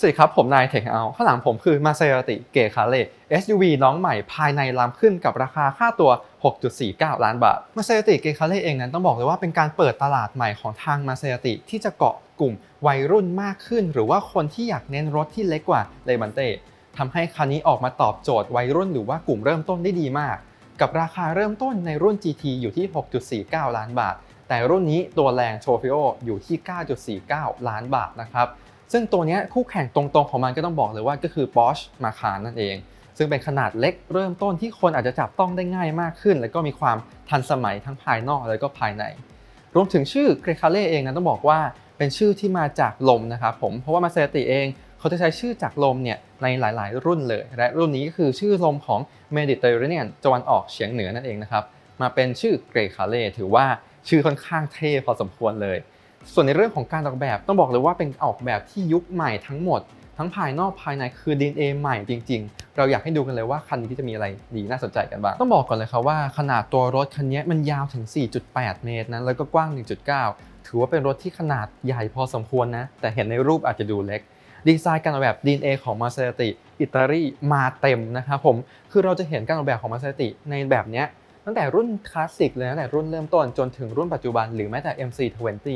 สวัสดีครับผมนายเทคเอาข้างหลังผมคือ Maserati g e c a l e SUV น้องใหม่ภายในล้ำขึ้นกับราคาค่าตัว 6.49 ล้านบาท Maserati g e c a l e เองนั้นต้องบอกเลยว่าเป็นการเปิดตลาดใหม่ของทาง Maserati ที่จะเกาะกลุ่มวัยรุ่นมากขึ้น หรือว่าคนที่อยากเน้นรถที่เล็กกว่า l e m a n t e ทำให้คันนี้ออกมาตอบโจทย์วัยรุ่นหรือว่ากลุ่มเริ่มต้นได้ดีมาก กับราคาเริ่มต้นในรุ่น GT อยู่ที่ 6.49 ล้านบาท แต่รุ่นนี้ตัวแรง t r o f i o อยู่ที่ 9.49 ล้านบาทนะครับ ซึ่งตัวนี้คู่แข่งตรงๆของมันก็ต้องบอกเลยว่าก็คือ Porsche Macan นั่นเอง ซึ่งเป็นขนาดเล็กเริ่มต้นที่คนอาจจะจับต้องได้ง่ายมากขึ้น และก็มีความทันสมัยทั้งภายนอกและก็ภายใน รวมถึงชื่อ g r e c a l e เองนะต้องบอกว่าเป็นชื่อที่มาจากลมนะครับผมเพราะว่า Maserati เองเขาจะใช้ชื่อจากลมเนี่ยในหลายๆ รุ่นเลย และรุ่นนี้ก็คือชื่อลมของ Mediterranean ตะวันออกเฉียงเหนือนั่นเองนะครับมาเป็นชื่อ g r e c a l e ถือว่าชื่อค่อนข้างเท่พอสมควรเลย ส่วนในเรื่องของการออกแบบต้องบอกเลยว่าเป็นออกแบบที่ยุคใหม่ทั้งหมด ทั้งภายนอกภายในคือ DNA ใหม่จริง ๆ เราอยากให้ดูกันเลยว่าคันนี้จะมีอะไรดีน่าสนใจกันบ้างต้องบอกก่อนเลยครับว่าขนาดตัวรถคันนี้มันยาวถึง 4.8 เมตรนะแล้วก็กว้าง 1.9 ถือว่าเป็นรถที่ขนาดใหญ่พอสมควรนะแต่เห็นในรูปอาจจะดูเล็กดีไซน์การออกแบบ DNA ของ Maserati อิตาลีมาเต็มนะครับผมคือเราจะเห็นการออกแบบของ Maserati ในแบบเนี้ยตั้งแต่รุ่นคลาสสิกเลยตั้งแต่รุ่นเริ่มต้นจนถึงรุ่นปัจจุบันหรือแม้แต่ MC20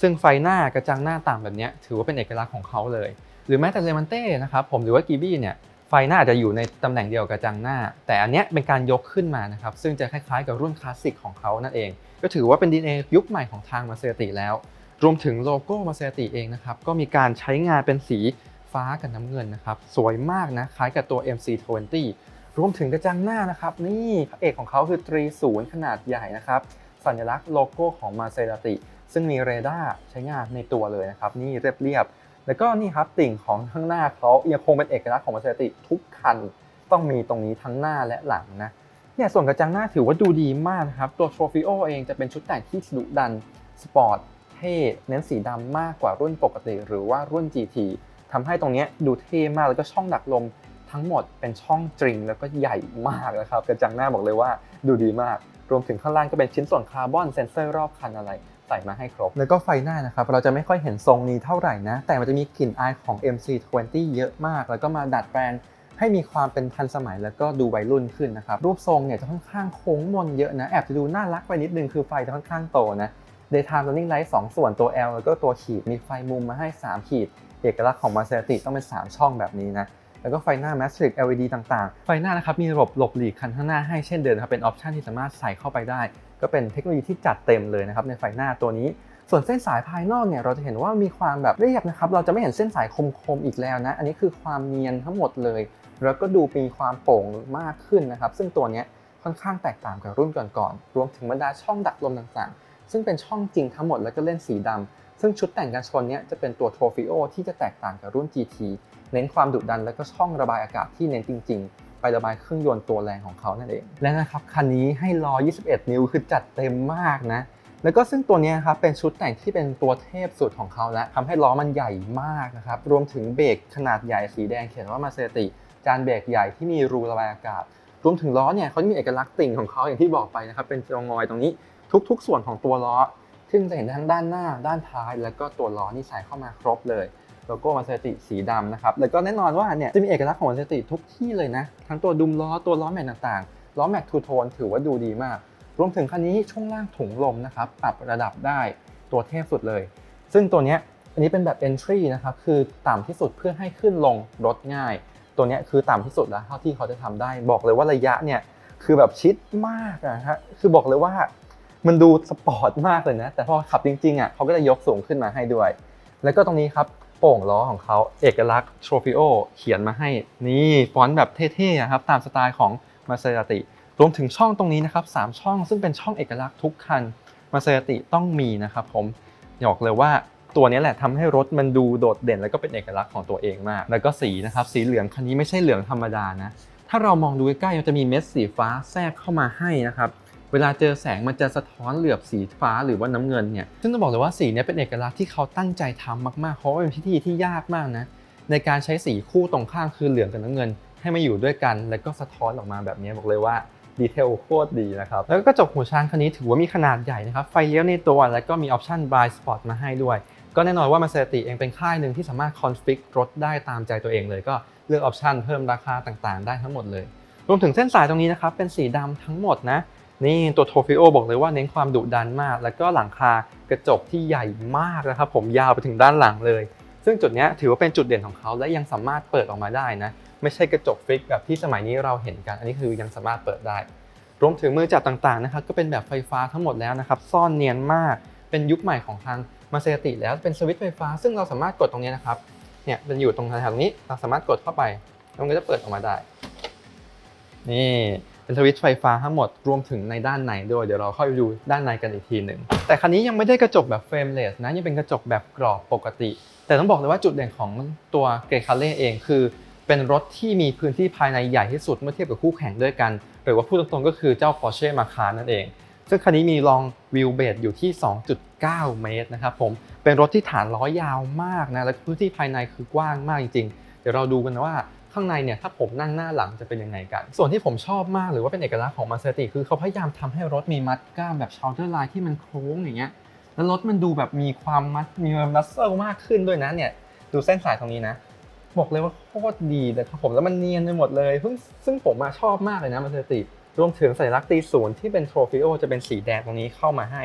ซึ่งไฟหน้ากระจังหน้าต่ำแบบนี้ถือว่าเป็นเอกลักษณ์ของเขาเลย หรือแม้แต่เลมันเต้นะครับผมหรือว่ากีบี้เนี่ยไฟหน้าอาจจะอยู่ในตำแหน่งเดียวกับกระจังหน้า แต่อันเนี้ยเป็นการยกขึ้นมานะครับซึ่งจะคล้ายๆกับรุ่นคลาสสิกของเขานั่นเอง ก็ถือว่าเป็น DNA ยุคใหม่ของทางมาเซติแล้ว รวมถึงโลโก้มาเซติเองนะครับก็มีการใช้งานเป็นสีฟ้ากับน้ำเงินนะครับสวยมากนะคล้ายกับตัว MC20 รวมถึงกระจังหน้านะครับนี่พระเอกของเขาคือตรีศูนย์ขนาดใหญ่นะครับสัญลักษณ์โลโก้ของมาเซติ ซึ่งมีเรดาร์ใช้งานในตัวเลยนะครับ นี่เรียบๆแล้วก็นี่ครับติ่งของข้างหน้าเขายังคงเป็นเอกลักษณ์ของมาเซติทุกคันต้องมีตรงนี้ทั้งหน้าและหลังนะเนี่ยส่วนกระจังหน้าถือว่าดูดีมากนะครับ ตัว Trofeo เองจะเป็นชุดแต่งที่ดุดันสปอร์ตเท่เน้นสีดำมากกว่ารุ่นปกติ หรือว่ารุ่น GT ทำให้ตรงนี้ดูเท่มากแล้วก็ช่องดักลมทั้งหมดเป็นช่องตริง แล้วก็ใหญ่มากนะครับ กระจังหน้าบอกเลยว่าดูดีมาก รวมถึงข้างล่างก็เป็นชิ้นส่วนคาร์บอนเซนเซอร์รอบคันอะไร ใส่มาให้ครบ แล้วก็ไฟหน้านะครับ เราจะไม่ค่อยเห็นทรงนี้เท่าไหร่นะ แต่มันจะมีกลิ่นอายของ MC20 เยอะมาก แล้วก็มาดัดแปลงให้มีความเป็นทันสมัยแล้วก็ดูวัยรุ่นขึ้นนะครับ รูปทรงเนี่ยจะค่อนข้างโค้งมนเยอะนะ แอบจะดูน่ารักไปนิดนึงคือไฟจะค่อนข้างโตนะ Daytime Running Light 2ส่วนตัว L แล้วก็ตัวขีดมีไฟมุมมาให้ 3 ขีด เอกลักษณ์ของ Maserati ต้องเป็น 3 ช่องแบบนี้นะแล้วก็ไฟหน้า Matrix LED ต่างๆ ไฟหน้านะครับมีระบบหลบหลีกคันข้างหน้าให้เช่นเดิมนครับเป็นออปชันที่สามารถใส่เข้าไปได้ ก็เป็นเทคโนโลยีที่จัดเต็มเลยนะครับในไฟหน้าตัวนี้ ส่วนเส้นสายภายนอกเนี่ยเราจะเห็นว่ามีความแบบเรียบนะครับเราจะไม่เห็นเส้นสายคมๆอีกแล้วนะ อันนี้คือความเนียนทั้งหมดเลย แล้วก็ดูมีความโป่งมากขึ้นนะครับ ซึ่งตัวนี้ค่อนข้างแตกต่างกับรุ่นก่อนๆรวมถึงบรรดาช่องดักลมต่างๆ ซึ่งเป็นช่องจริงทั้งหมดแล้วก็เล่นสีดำซึ่งชุดแต่งกันชนนี้จะเป็นตัว Trofeo ที่จะแตกต่างกับรุ่น GT เน้นความดุดันและก็ช่องระบายอากาศที่เน้นจริง ๆ ไประบายเครื่องยนต์ตัวแรงของเขานั่นเอง และนะครับคันนี้ให้ล้อ 21 นิ้วคือจัดเต็มมากนะ แล้วก็ซึ่งตัวนี้ครับเป็นชุดแต่งที่เป็นตัวเทพสุดของเขาแล้วทำให้ล้อมันใหญ่มากนะครับรวมถึงเบรกขนาดใหญ่สีแดงเขียนว่ามาเซติจานเบรกใหญ่ที่มีรูระบายอากาศ รวมถึงล้อเนี่ยเขาจะมีเอกลักษณ์ติ่งของเขาอย่างที่บอกไปนะครับเป็นตัวงอยตรงนี้ทุก ๆ ส่วนของตัวล้อซึ่งจะเห็นทั้งด้านหน้าด้านท้าย แล้วก็ตัวล้อนี่ใส่เข้ามาครบเลย โลโก้มาเซติสีดำนะครับ แล้วก็แน่นอนว่าเนี่ยจะมีเอกลักษณ์ของมาเซติทุกที่เลยนะ ทั้งตัวดุมล้อตัวล้อแม็กต่างๆ ล้อแม็กทูโทนถือว่าดูดีมาก รวมถึงคันนี้ช่วงล่างถุงลมนะครับ ปรับระดับได้ตัวเทพสุดเลย ซึ่งตัวเนี้ยอันนี้เป็นแบบ entry นะครับ คือต่ำที่สุดเพื่อให้ขึ้นลงรถง่าย ตัวเนี้ยคือต่ำที่สุดแล้วเท่าที่เขาจะทำได้ บอกเลยว่าระยะเนี่ยคือแบบชิดมากอะฮะ คือบอกเลยว่ามันดูสปอร์ตมากเลยนะ แต่พอขับจริงๆอะเขาก็จะยกสูงขึ้นมาให้ด้วย แล้วก็ตรงนี้ครับ โป่งล้อของเขาเอกลักษณ์ Trofeo เขียนมาให้นี่ฟอนต์แบบเท่ๆอะครับตามสไตล์ของ Maserati รวมถึงช่องตรงนี้นะครับ3ช่องซึ่งเป็นช่องเอกลักษณ์ทุกคัน Maserati ต้องมีนะครับผมบอกเลยว่าตัวนี้แหละทำให้รถมันดูโดดเด่น แล้วก็เป็นเอกลักษณ์ของตัวเองมาก แล้วก็สีนะครับสีเหลืองคันนี้ไม่ใช่เหลืองธรรมดานะถ้าเรามองดูใกล้ๆมันจะมีเม็ดสีฟ้าแทรกเข้ามาให้นะครับ เวลาเจอแสงมันจะสะท้อนเหลือบสีฟ้าหรือว่าน้ำเงินเนี่ย ซึ่งต้องบอกเลยว่าสีเนี้เป็นเอกลักษณ์ที่เขาตั้งใจทำมากๆ เพราะว่าเป็นพิธีที่ยากมากนะ ในการใช้สีคู่ตรงข้ามคือเหลืองกับน้ำเงิน ให้มาอยู่ด้วยกัน แล้วก็สะท้อนออกมาแบบนี้บอกเลยว่าดีเทลโคตรดีนะครับ แล้วก็กระจกหูช้างคันนี้ถือว่ามีขนาดใหญ่นะครับ ไฟเลี้ยวในตัว แล้วก็มีออปชัน blind spot มาให้ด้วย ก็แน่นอนว่า Maserati เองเป็นค่ายหนึ่งที่สามารถคอนฟิกรถได้ตามใจตัวเองเลย ก็เลือกออปชันเพิ่มราคาต่างๆ ได้ทั้งหมดเลย รวมถึงเส้นสายตรงนี้นะครับเป็นสีดำทั้งหมดนะ นี่ตัวโทฟิโอบอกเลยว่าเน้นความดุดันมาก แล้วก็หลังคากระจกที่ใหญ่มากนะครับผมยาวไปถึงด้านหลังเลย ซึ่งจุดนี้ถือว่าเป็นจุดเด่นของเขาและยังสามารถเปิดออกมาได้นะไม่ใช่กระจกฟิกแบบที่สมัยนี้เราเห็นกัน อันนี้คือยังสามารถเปิดได้ รวมถึงมือจับต่างๆนะครับก็เป็นแบบไฟฟ้าทั้งหมดแล้วนะครับซ่อนเนียนมากเป็นยุคใหม่ของทางมาเซติแล้วเป็นสวิตช์ไฟฟ้า ซึ่งเราสามารถกดตรงนี้นะครับเนี่ยเป็นอยู่ตรงแถวนี้เราสามารถกดเข้าไปแล้วมันก็จะเปิดออกมาได้ นี่ เป็นสวิตช์ไฟฟ้าทั้งหมดรวมถึงในด้านในด้วยเดี๋ยวเราเข้าไปดูด้านในกันอีกทีหนึ่งแต่คันนี้ยังไม่ได้กระจกแบบเฟรมเลสนะยังเป็นกระจกแบบกรอบปกติ แต่ต้องบอกเลยว่าจุดเด่นของตัวเกรคาเล่เองคือ เป็นรถที่มีพื้นที่ภายในใหญ่ที่สุดเมื่อเทียบกับคู่แข่งด้วยกัน หรือว่าพูดตรงๆก็คือเจ้า Porsche Macan นั่นเองซึ่งคันนี้มีลองวิวเบสอยู่ที่ 2.9 เมตรนะครับผมเป็นรถที่ฐานล้อยาวมากนะและพื้นที่ภายในคือกว้างมากจริงๆ เดี๋ยวเราดูกันนะว่า ข้างในเนี่ยถ้าผมนั่งหน้าหลังจะเป็นยังไงกัน ส่วนที่ผมชอบมากหรือว่าเป็นเอกลักษณ์ของมาเซติคือเขาพยายามทำให้รถมีมัดก้ามแบบช o ลเ d อร์ไลน์ที่มันโค้งอย่างเงี้ยแล้วรถมันดูแบบมีความมัดมีความมัสเซิลมากขึ้นด้วยนะเนี่ยดูเส้นสายตรงนี้นะ บอกเลยว่าโคตรดีเลยครับผมแล้วมันเนียนไปหมดเลยซึ่งซึ่งผมอะชอบมากเลยนะมาเซติรวมถึงสัญลักษณ์ตีศูนย์ที่เป็นโทรฟิโอจะเป็นสีแดงตรงนี้เข้ามาให้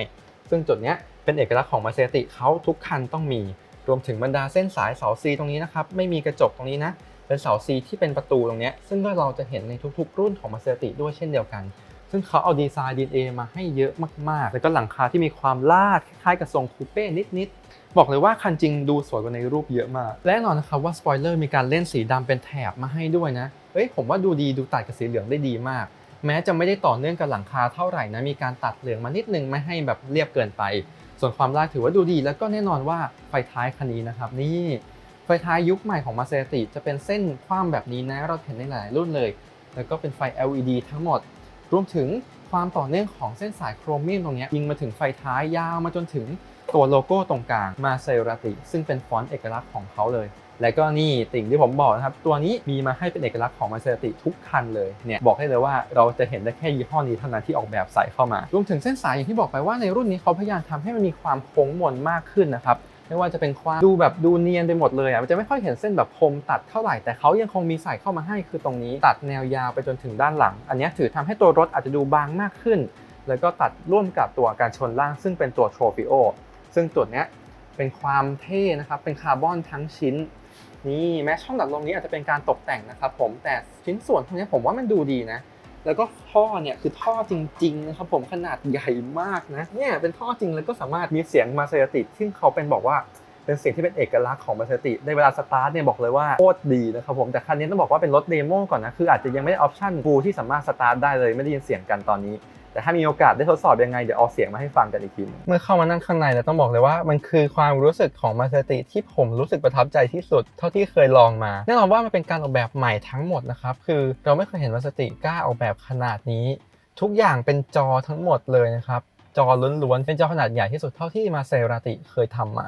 ซึ่งจุดเนี้ยเป็นเอกลักษณ์ของมาเซติเขาทุกคันต้องมี รวมถึงบรรดาเส้นสายเสาซีตรงนี้นะครับไม่มีกระจกตรงนี้นะ เป็นเสาซีที่เป็นประตูตรงนี้ซึ่งก็เราจะเห็นในทุกๆ รุ่นของมาเซติด้วยเช่นเดียวกัน ซึ่งเขาเอาดีไซน์ DNA มาให้เยอะมากๆ แล้วก็หลังคาที่มีความลาดคล้ายๆกับทรงคูเป้นิดๆ บอกเลยว่าคันจริงดูสวยกว่าในรูปเยอะมาก และแน่นอนนะครับว่าสปอยเลอร์มีการเล่นสีดำเป็นแถบมาให้ด้วยนะเฮ้ยผมว่าดูดีดูตัดกับสีเหลืองได้ดีมากแม้จะไม่ได้ต่อเนื่องกับหลังคาเท่าไหร่นะ มีการตัดเหลืองมานิดนึงไม่ให้แบบเรียบเกินไป ส่วนความลาดถือว่าดูดี แล้วก็แน่นอนว่าไฟท้ายคันนี้นะครับ นี่ ไฟท้ายยุคใหม่ของมาเซติจะเป็นเส้นความแบบนี้นะ เราเห็นในหลายรุ่นเลย แล้วก็เป็นไฟ LED ทั้งหมด รวมถึงความต่อเนื่องของเส้นสายโครเมียมตรงนี้ยิงมาถึงไฟท้ายยาวมาจนถึงตัวโลโก้ตรงกลางมาเซราติ ซึ่งเป็นฟอนต์เอกลักษณ์ของเขาเลย และก็นี่ติ่งที่ผมบอกนะครับ ตัวนี้มีมาให้เป็นเอกลักษณ์ของมาเซราติทุกคันเลยเนี่ยบอกให้เลยว่าเราจะเห็นได้แค่ยี่ห้อนี้เท่านั้นที่ออกแบบใส่เข้ามารวมถึงเส้นสายอย่างที่บอกไปว่าในรุ่นนี้เขาพยายามทำให้มันมีความโค้งมนมากขึ้นนะครับ ไม่ว่าจะเป็นความดูแบบดูเนียนไปหมดเลยอะมันจะไม่ค่อยเห็นเส้นแบบคมตัดเท่าไหร่แต่เขายังคงมีใส่เข้ามาให้คือตรงนี้ ตัดแนวยาวไปจนถึงด้านหลัง อันนี้ถือทำให้ตัวรถอาจจะดูบางมากขึ้น แล้วก็ตัดร่วมกับตัวการชนล่าง ซึ่งเป็นตัวโทรฟิโอซึ่งตัวเนี้ยเป็นความเท่นะครับเป็นคาร์บอนทั้งชิ้นนี่แม้ช่องดัดลมนี้อาจจะเป็นการตกแต่งนะครับผมแต่ชิ้นส่วนพวกนี้ผมว่ามันดูดีนะ แล้วก็ท่อเนี่ยคือท่อจริงๆนะครับผมขนาดใหญ่มากนะเนี่ยเป็นท่อจริงแล้วก็สามารถมีเสียงมาเซาติซึ่งเขาเป็นบอกว่าเป็นเสียงที่เป็นเอกลักษณ์ของมาเซาติในเวลาสตาร์ทเนี่ยบอกเลยว่าโคตรดีนะครับผมแต่คันนี้ต้องบอกว่าเป็นรถเดโมก่อนนะคืออาจจะยังไม่ได้ออปชั่นฟูลที่สามารถสตาร์ทได้เลยไม่ได้ยินเสียงกันตอนนี้ แต่ถ้ามีโอกาสได้ทดสอบยังไง เดี๋ยวเอาเสียงมาให้ฟังกันอีกทีเมื่อเข้ามานั่งข้างในแล้วต้องบอกเลยว่า มันคือความรู้สึกของมาเซติที่ผมรู้สึกประทับใจที่สุด เท่าที่เคยลองมาแน่นอนว่ามันเป็นการออกแบบใหม่ทั้งหมดนะครับคือเราไม่เคยเห็นมาเซติกล้าออกแบบขนาดนี้ ทุกอย่างเป็นจอทั้งหมดเลยนะครับจอล้วนๆเป็นจอขนาดใหญ่ที่สุดเท่าที่มาเซราติเคยทำมา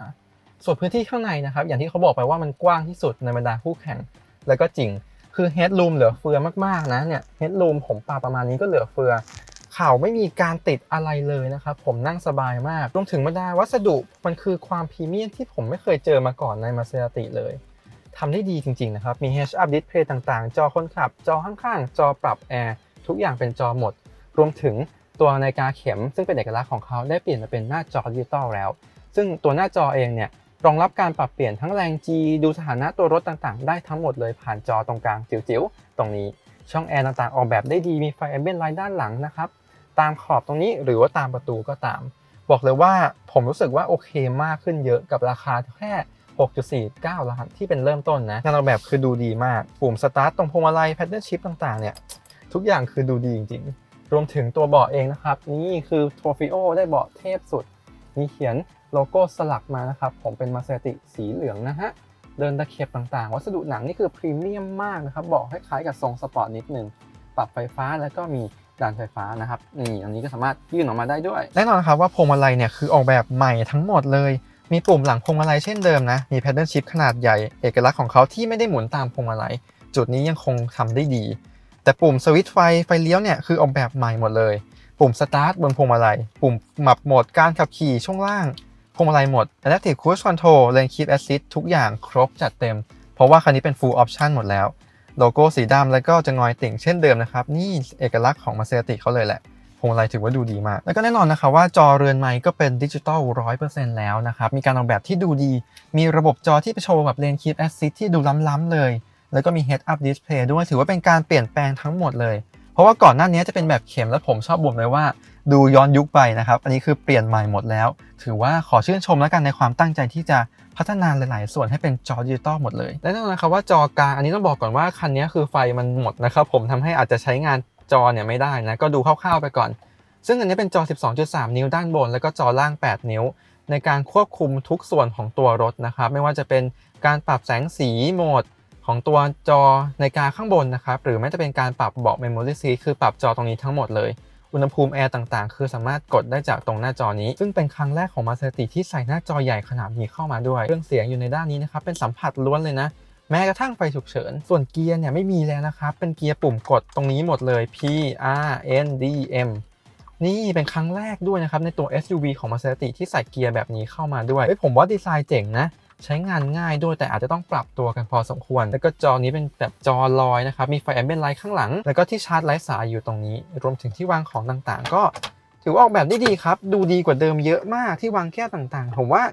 ส่วนพื้นที่ข้างในนะครับ อย่างที่เขาบอกไปว่ามันกว้างที่สุดในบรรดาคู่แข่ง แล้วก็จริงคือเฮดรูมเหลือเฟือมากๆนะเนี่ยเฮดรูมผมปาประมาณนี้ก็เหลือเฟือ ข่าวไม่มีการติดอะไรเลยนะครับผมนั่งสบายมากรวมถึงบรรดาวัสดุมันคือความพรีเมียมที่ผมไม่เคยเจอมาก่อนในมาเซราติเลยทำได้ดีจริงๆนะครับมี Head Up Display ต่างๆ จอคนขับ จอข้างๆ จอปรับแอร์ทุกอย่างเป็นจอหมด รวมถึงตัวนาฬิกาเข็ม ซึ่งเป็นเอกลักษณ์ของเขาได้เปลี่ยนมาเป็นหน้าจอดิจิตอลแล้ว ซึ่งตัวหน้าจอเองเนี่ยรองรับการปรับเปลี่ยนทั้งแรง G ดูสถานะตัวรถต่างๆ ได้ทั้งหมดเลยผ่านจอตรงกลางจิ๋วๆ ตรงนี้ ช่องแอร์ต่างๆ ออกแบบได้ดีมีไฟแอมเบียนไลท์ด้านหลังนะครับ ตามขอบตรงนี้หรือว่าตามประตูก็ตาม บอกเลยว่าผมรู้สึกว่าโอเคมากขึ้นเยอะกับราคาแค่ 6.49 ล้านที่เป็นเริ่มต้นนะงานออกแบบคือดูดีมากปุ่มสตาร์ทตรงพวงมาลัยแพทเทิร์นชิพต่างๆเนี่ยทุกอย่างคือดูดีจริงๆ รวมถึงตัวเบาะเองนะครับ นี่คือ t r o f i o ได้เบาะเทพสุด มีเขียนโลโก้สลักมานะครับ ผมเป็นมาเซติสีเหลืองนะฮะ เดินตะเข็บต่างๆ วัสดุหนังนี่คือพรีเมียมมากนะครับ เบาะคล้ายๆกับทรงสปอร์ตนิดนึง ปรับไฟฟ้าแล้วก็มี ด่านไฟฟ้านะครับนี่อันนี้ก็สามารถยื่นออกมาได้ด้วย แน่นอนครับว่าพวงมาลัยเนี่ยคือออกแบบใหม่ทั้งหมดเลย มีปุ่มหลังพวงมาลัยเช่นเดิมนะ มีแพดเดิลชิพขนาดใหญ่ เอกลักษณ์ของเขาที่ไม่ได้หมุนตามพวงมาลัย จุดนี้ยังคงทำได้ดี แต่ปุ่มสวิตช์ไฟไฟเลี้ยวเนี่ยคือออกแบบใหม่หมดเลย ปุ่มสตาร์ทบนพวงมาลัย ปุ่มหมับโหมดการขับขี่ช่วงล่าง พวงมาลัยหมด Adaptive Cruise Control Lane Keep Assist ทุกอย่างครบจัดเต็ม เพราะว่าคันนี้เป็น Full Option หมดแล้ว โลโก้สีดำแล้วก็จะงอยติ่งเช่นเดิมนะครับ นี่เอกลักษณ์ของ Maserati เขาเลยแหละพวงมาลัยถือว่าดูดีมาก แล้วก็แน่นอนนะครับว่าจอเรือนไม้ก็เป็นดิจิตอล100%แล้วนะครับ มีการออกแบบที่ดูดี มีระบบจอที่ไปโชว์แบบ Lane Keep Assist ที่ดูล้ำๆเลย แล้วก็มี Head Up Display ด้วยถือว่าเป็นการเปลี่ยนแปลงทั้งหมดเลย เพราะว่าก่อนหน้านี้จะเป็นแบบเข็มแล้วผมชอบบ่นเลยว่า ดูย้อนยุคไปนะครับ อันนี้คือเปลี่ยนใหม่หมดแล้ว ถือว่าขอชื่นชมแล้วกันในความตั้งใจที่จะ พัฒนาหลาย ๆ ส่วนให้เป็นจอดิจิตอลหมดเลย และแน่นอนนะครับว่าจอกลางอันนี้ต้องบอกก่อนว่าคันนี้คือไฟมันหมดนะครับผมทำให้อาจจะใช้งานจอเนี่ยไม่ได้นะก็ดูคร่าว ๆ ไปก่อน ซึ่งอันนี้เป็นจอ 12.3 นิ้วด้านบน แล้วก็จอล่าง 8 นิ้ว ในการควบคุมทุกส่วนของตัวรถนะครับไม่ว่าจะเป็นการปรับแสงสีโหมดของตัวจอในการข้างบนนะครับหรือแม้จะเป็นการปรับเบาะ Memory Seat คือปรับจอตรงนี้ทั้งหมดเลย อุณหภูมิแอร์ต่างๆ คือสามารถกดได้จากตรงหน้าจอนี้ ซึ่งเป็นครั้งแรกของ m a s e r a t i ที่ใส่หน้าจอใหญ่ขนาดนี้เข้ามาด้วย เครื่องเสียงอยู่ในด้านนี้นะครับ เป็นสัมผัสล้วนเลยนะ แม้กระทั่งไฟฉุกเฉิน ส่วนเกียร์เนี่ยไม่มีแล้วนะครับ เป็นเกียร์ปุ่มกดตรงนี้หมดเลย P R N D M นี่เป็นครั้งแรกด้วยนะครับในตัว SUV ของ Maserati ที่ใส่เกียร์แบบนี้เข้ามาด้วยเฮ้ยผมว่าดีไซน์เจ๋งนะ ใช้งานง่ายด้วยแต่อาจจะต้องปรับตัวกันพอสมควร แล้วก็จอนี้เป็นแบบจอลอยนะครับ มีไฟแอมเบียนไลท์ข้างหลัง แล้วก็ที่ชาร์จไร้สายอยู่ตรงนี้ รวมถึงที่วางของต่างๆ ก็ถือว่าออกแบบได้ดีครับ ดูดีกว่าเดิมเยอะมากที่วางแก้วต่างๆ ผมว่า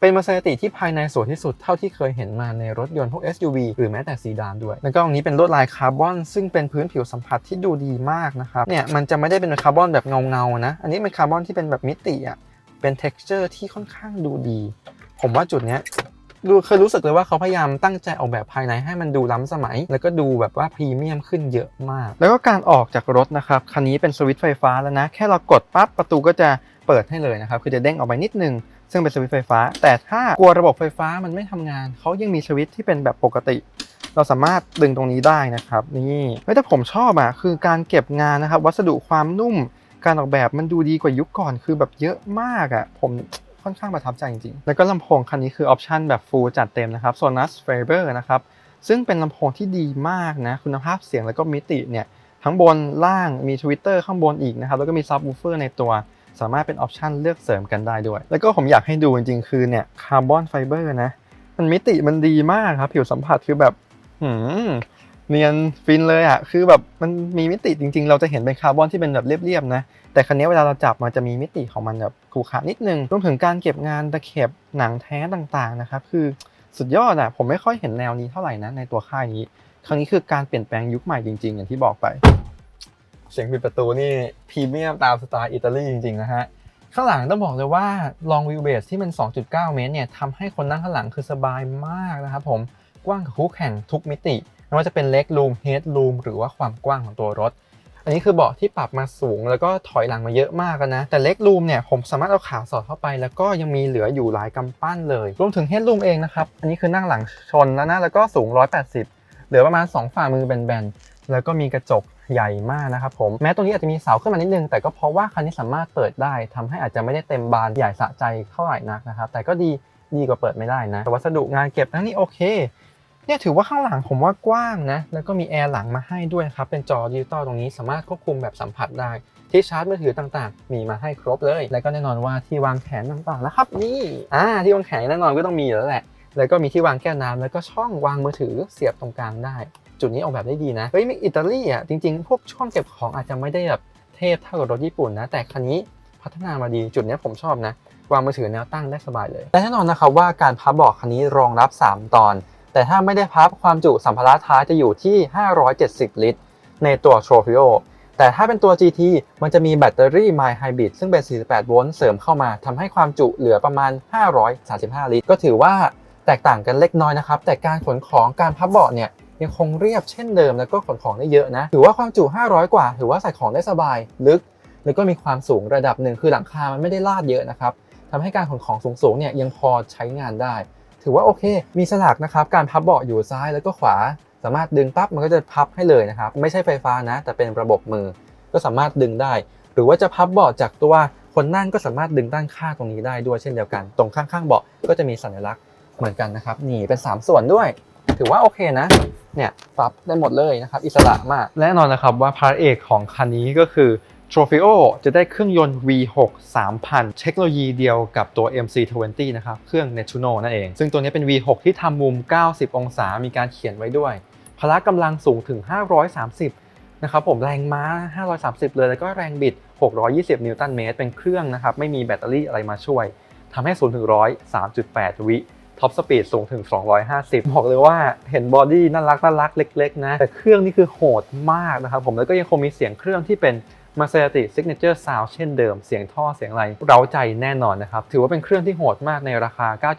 เป็นมาเซราติที่ภายในสวยที่สุดเท่าที่เคยเห็นมาในรถยนต์พวก SUV หรือแม้แต่ซีดานด้วย แล้วก็ตรงนี้เป็นลวดลายคาร์บอน ซึ่งเป็นพื้นผิวสัมผัสที่ดูดีมากนะครับ เนี่ยมันจะไม่ได้เป็นคาร์บอนแบบเงาๆนะ อันนี้เป็นคาร์บอนที่เป็นแบบมิติอะ เป็น texture ที่ค่อนข้างดูดี ผมว่าจุดเนี้ยดูเคยรู้สึกเลยว่าเขาพยายามตั้งใจออกแบบภายในให้มันดูล้ำสมัย แล้วก็ดูแบบว่าพรีเมียมขึ้นเยอะมาก แล้วก็การออกจากรถนะครับ คันนี้เป็นสวิตช์ไฟฟ้าแล้วนะ แค่เรากดปั๊บประตูก็จะเปิดให้เลยนะครับ คือจะเด้งออกไปนิดนึง ซึ่งเป็นสวิตช์ไฟฟ้า แต่ถ้ากลัวระบบไฟฟ้ามันไม่ทำงาน เขายังมีสวิตช์ที่เป็นแบบปกติ เราสามารถดึงตรงนี้ได้นะครับ นี่แต่ผมชอบอะคือการเก็บงานนะครับ วัสดุความนุ่ม การออกแบบมันดูดีกว่ายุคก่อน คือแบบเยอะมากอะผม ค่อนข้างประทับใจจริงๆ แล้วก็ลำโพงคันนี้คือออปชันแบบ full จัดเต็มนะครับ Sonos Faber นะครับ ซึ่งเป็นลำโพงที่ดีมากนะ คุณภาพเสียงแล้วก็มิติเนี่ยทั้งบนล่างมี Twitter ข้างบนอีกนะครับ แล้วก็มี Subwoofer ในตัว สามารถเป็นออปชันเลือกเสริมกันได้ด้วย แล้วก็ผมอยากให้ดูจริงๆ คือเนี่ยคาร์บอนไฟเบอร์นะ มันมิติมันดีมากครับ ผิวสัมผัสคือแบบหืม เนียนฟินเลยอะคือแบบมันมีมิติจริง ๆ เราจะเห็นเป็นคาร์บอนที่เป็นแบบเรียบๆนะแต่คันนี้เวลาเราจับมันจะมีมิติของมันแบบขูขานิดนึงรวมถึงการเก็บงานตะเข็บหนังแท้ต่างๆนะครับคือสุดยอดอะผมไม่ค่อยเห็นแนวนี้เท่าไหร่นะในตัวค่ายนี้ ครั้งนี้คือการเปลี่ยนแปลงยุคใหม่จริง ๆ อย่างที่บอกไป เสียงปิดประตูนี่พรีเมียมตามสไตล์อิตาลีจริงๆนะฮะข้างหลังต้องบอกเลยว่า long wheelbase ที่มัน 2.9 เมตรเนี่ยทำให้คนนั่งข้างหลังคือสบายมากนะครับผมกว้างกับคู่แข่งทุกมิติ ไม่ว่าจะเป็น leg room head room หรือว่าความกว้างของตัวรถ อันนี้คือเบาะที่ปรับมาสูงแล้วก็ถอยหลังมาเยอะมากนะ แต่ leg room เนี่ยผมสามารถเอาขาสอดเข้าไป แล้วก็ยังมีเหลืออยู่หลายกำปั้นเลย รวมถึง head room เองนะครับ อันนี้คือนั่งหลังชนแล้วนะแล้วก็สูง 180 เหลือประมาณ 2 ฝ่ามือแบนๆ แล้วก็มีกระจกใหญ่มากนะครับผมแม้ตรงนี้อาจจะมีเสาขึ้นมานิดนึง แต่ก็เพราะว่าคันนี้สามารถเปิดได้ทำให้อาจจะไม่ได้เต็มบานใหญ่สะใจเท่าไหร่นักนะครับแต่ก็ดีดีกว่าเปิดไม่ได้นะแต่วัสดุงานเก็บทั้งนี้โอเค เนี่ยถือว่าข้างหลังผมว่ากว้างนะ แล้วก็มีแอร์หลังมาให้ด้วยครับ เป็นจอดิจิตอลตรงนี้สามารถควบคุมแบบสัมผัสได้ ที่ชาร์จมือถือต่างๆ มีมาให้ครบเลย แล้วก็แน่นอนว่าที่วางแขนต่างๆนะครับนี่อ่าที่วางแขนแน่นอนก็ต้องมีแล้วแหละ แล้วก็มีที่วางแก้วน้ำแล้วก็ช่องวางมือถือเสียบตรงกลางได้ จุดนี้ออกแบบได้ดีนะ เฮ้ยอิตาลีอะจริงๆ พวกช่องเก็บของอาจจะไม่ได้แบบเทพเท่ากับรถญี่ปุ่นนะ แต่คันนี้พัฒนามาดีจุดนี้ผมชอบนะ วางมือถือแนวตั้งได้สบายเลย และแน่นอนนะครับว่าการพับเบาะคันนี้รองรับ 3 ตอน แต่ถ้าไม่ได้พับความจุสัมภาระท้ายจะอยู่ที่ 570 ลิตร ในตัว t r o f i o แต่ถ้าเป็นตัว GT มันจะมีแบตเตอรี่ My Hybrid ซึ่งเป็น 48 โวลต์เสริมเข้ามาทำให้ความจุเหลือประมาณ 535 ลิตร ก็ถือว่าแตกต่างกันเล็กน้อยนะครับ แต่การขนของการพับเบาะเนี่ยยังคงเรียบเช่นเดิมแล้วก็ขนของได้เยอะนะ ถือว่าความจุ 500 กว่า ถือว่าใส่ของได้สบายลึก แล้วก็มีความสูงระดับหนึ่งคือหลังคามันไม่ได้ลาดเยอะนะครับทำให้การขนของสูงๆเนี่ยยังพอใช้งานได้ ถือว่าโอเค มีสลักนะครับ การพับเบาะอยู่ซ้ายแล้วก็ขวา สามารถดึงปั๊บมันก็จะพับให้เลยนะครับ ไม่ใช่ไฟฟ้านะ แต่เป็นระบบมือ ก็สามารถดึงได้ หรือว่าจะพับเบาะจากตัวคนนั่งก็สามารถดึงด้านข้างตรงนี้ได้ด้วยเช่นเดียวกัน ตรงข้างๆเบาะก็จะมีสัญลักษณ์เหมือนกันนะครับ นี่เป็น 3 ส่วนด้วย ถือว่าโอเคนะ เนี่ยปรับได้หมดเลยนะครับ อิสระมากและแน่นอนนะครับว่าพาร์ทเอกของคันนี้ก็คือ t r o f i o จะได้เครื่องยนต์ V6 3000 เทคโนโลยีเดียวกับตัว MC20 นะครับ เครื่อง Netuno นั่นเอง ซึ่งตัวนี้เป็น V6 ที่ทำมุม 90 องศา มีการเขียนไว้ด้วย พละกำลังสูงถึง 530 นะครับผม แรงม้า 530 เลย แล้วก็แรงบิด 620 นิวตันเมตร เป็นเครื่องนะครับ ไม่มีแบตเตอรี่อะไรมาช่วย ทำให้0ถึง100 3.8 วิท็อปสปีดสูงถึง 250 บอกเลยว่าเห็นบอดี้น่ารักน่ารักเล็ก ๆ นะ แต่เครื่องนี่คือโหดมากนะครับผม แล้วก็ยังคงมีเสียงเครื่องที่เป็น Maserati Signature Sound เช่นเดิม เสียงท่อเสียงอะไรเร้าใจแน่นอนนะครับ ถือว่าเป็นเครื่องที่โหดมากในราคา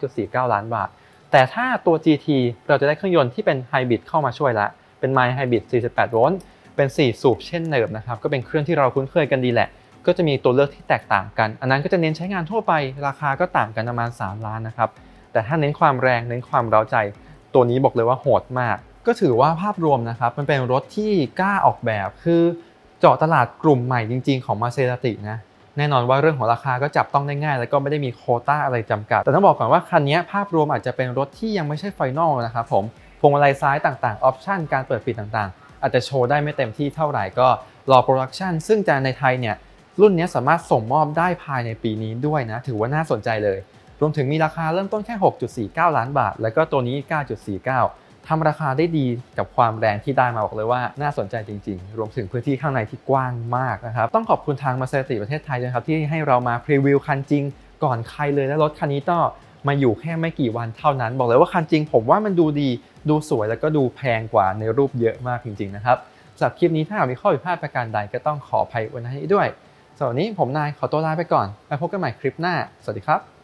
9.49 ล้านบาท แต่ถ้าตัว GT เราจะได้เครื่องยนต์ที่เป็นไฮบริดเข้ามาช่วยละเป็นไมล์ไฮบริด48 โวลต์เป็น 4 สูบเช่นเดิมนะครับ ก็เป็นเครื่องที่เราคุ้นเคยกันดีแหละ ก็จะมีตัวเลือกที่แตกต่างกัน อันนั้นก็จะเน้นใช้งานทั่วไป ราคาก็ต่างกันประมาณ 3 ล้านนะครับ แต่ถ้าเน้นความแรงเน้นความเร้าใจ ตัวนี้บอกเลยว่าโหดมาก ก็ถือว่าภาพรวมนะครับ มันเป็นรถที่กล้าออกแบบ คือ เจาะตลาดกลุ่มใหม่จริง ๆของมาเซราตินะแน่นอนว่าเรื่องของราคาก็จับต้องได้ง่าย แล้วก็ไม่ได้มีโคต้าอะไรจำกัด แต่ต้องบอกก่อนว่าคันนี้ภาพรวมอาจจะเป็นรถที่ยังไม่ใช่ไฟนอลนะครับผมพวงมาลัยซ้ายต่างๆออปชันการเปิดปิดต่างๆ อาจจะโชว์ได้ไม่เต็มที่เท่าไหร่ก็รอโปรดักชันซึ่งจะในไทยเนี่ยรุ่นนี้สามารถส่งมอบได้ภายในปีนี้ด้วยนะ ถือว่าน่าสนใจเลย รวมถึงมีราคาเริ่มต้นแค่ 6.49 ล้านบาท แล้วก็ตัวนี้ 9.49 ทำราคาได้ดีกับความแรงที่ได้มาบอกเลยว่าน่าสนใจจริง ๆ รวมถึงพื้นที่ข้างในที่กว้างมากนะครับ ต้องขอบคุณทางมาเซติประเทศไทยด้วยครับที่ให้เรามาพรีวิวคันจริง ก่อนใครเลยและรถคันนี้ก็มาอยู่แค่ไม่กี่วันเท่านั้น บอกเลยว่าคันจริง ผมว่ามันดูดีดูสวยแล้วก็ดูแพงกว่าในรูปเยอะมากจริง ๆ นะครับสำหรับคลิปนี้ถ้าหากมีข้อผิดพลาดประการใดก็ต้องขออภัยไว้ณที่นี้ด้วยสำหรับวันนี้ผมนายขอตัวลาไปก่อนแล้วพบกันใหม่คลิปหน้า สวัสดีครับ